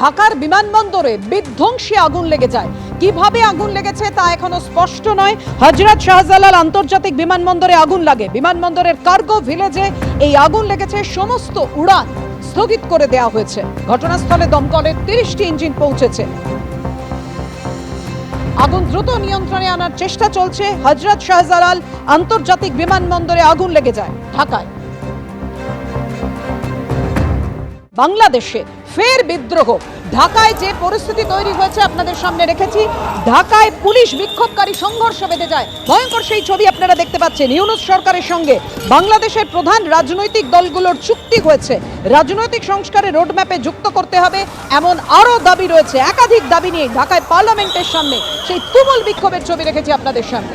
ঢাকার বিমানবন্দরে বিধ্বংসী আগুন লেগে যায়। কীভাবে আগুন লেগেছে তা এখনও স্পষ্ট নয়। হজরত শাহজালাল আন্তর্জাতিক বিমানবন্দরে আগুন লাগে। বিমানবন্দরের কার্গো ভিলেজে এই আগুন লেগেছে সমস্ত উড়ান স্থগিত করে দেওয়া হয়েছে। ঘটনাস্থলে দমকলের তিরিশটি ইঞ্জিন পৌঁছেছে। আগুন দ্রুত নিয়ন্ত্রণে আনার চেষ্টা চলছে। হজরত শাহজালাল আন্তর্জাতিক বিমানবন্দরে আগুন লেগে যায় ঢাকায়। বাংলাদেশে ফের বিদ্রোহ। ঢাকায় যে পরিস্থিতি তৈরি হয়েছে আপনাদের সামনে রেখেছি। ঢাকায় পুলিশ বিক্ষোভকারী সংঘর্ষ বেঁধে যায়। ভয়ঙ্কর সেই ছবি আপনারা দেখতে পাচ্ছেন ইউনুস সরকারের সঙ্গে। বাংলাদেশের প্রধান রাজনৈতিক দলগুলোর চুক্তি হয়েছে। রাজনৈতিক সংস্কারে রোডম্যাপে যুক্ত করতে হবে। এমন আরও দাবি রয়েছে। একাধিক দাবি নিয়ে ঢাকায় পার্লামেন্টের সামনে সেই তুমুল বিক্ষোভের ছবি রেখেছি আপনাদের সামনে।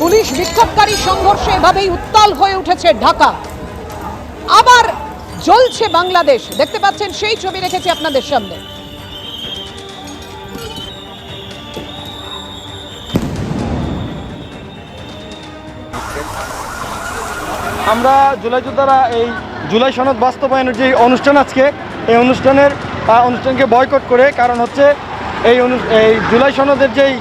পুলিশ বিক্ষোভকারী সংঘর্ষে এভাবেই উত্তাল হয়ে উঠেছে ঢাকা। আবার জ্বলছে বাংলাদেশ। দেখতে পাচ্ছেন, সেই ছবি রেখেছি আপনাদের সামনে। আমরা জুলাই যোদ্ধারা এই জুলাই সনদ বাস্তবায়নের যে অনুষ্ঠান আজকে, এই অনুষ্ঠানের অনুষ্ঠানকে বয়কট করে, কারণ হচ্ছে এই এই জুলাই সনদের যেই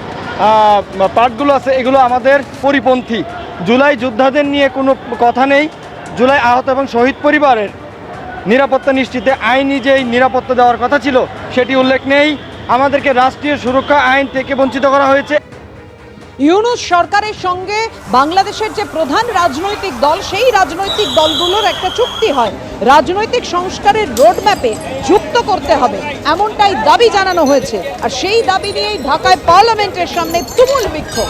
পার্টগুলো আছে, এগুলো আমাদের পরিপন্থী। জুলাই যোদ্ধাদের নিয়ে কোনো কথা নেই। জুলাই আহত এবং শহীদ পরিবারের নিরাপত্তা নিশ্চিতে আইনি যেই নিরাপত্তা দেওয়ার কথা ছিল, সেটি উল্লেখ নেই। আমাদেরকে রাষ্ট্রীয় সুরক্ষা আইন থেকে বঞ্চিত করা হয়েছে। ইউনুস সরকারের সঙ্গে বাংলাদেশের যে প্রধান রাজনৈতিক দল, সেই রাজনৈতিক দলগুলোর একটা চুক্তি হয়। রাজনৈতিক সংস্কারের রোডম্যাপে যুক্ত করতে হবে। এমনটাই দাবি জানানো হয়েছে। আর সেই দাবি নিয়েই ঢাকায় পার্লামেন্টের সামনে তুমুল বিক্ষোভ।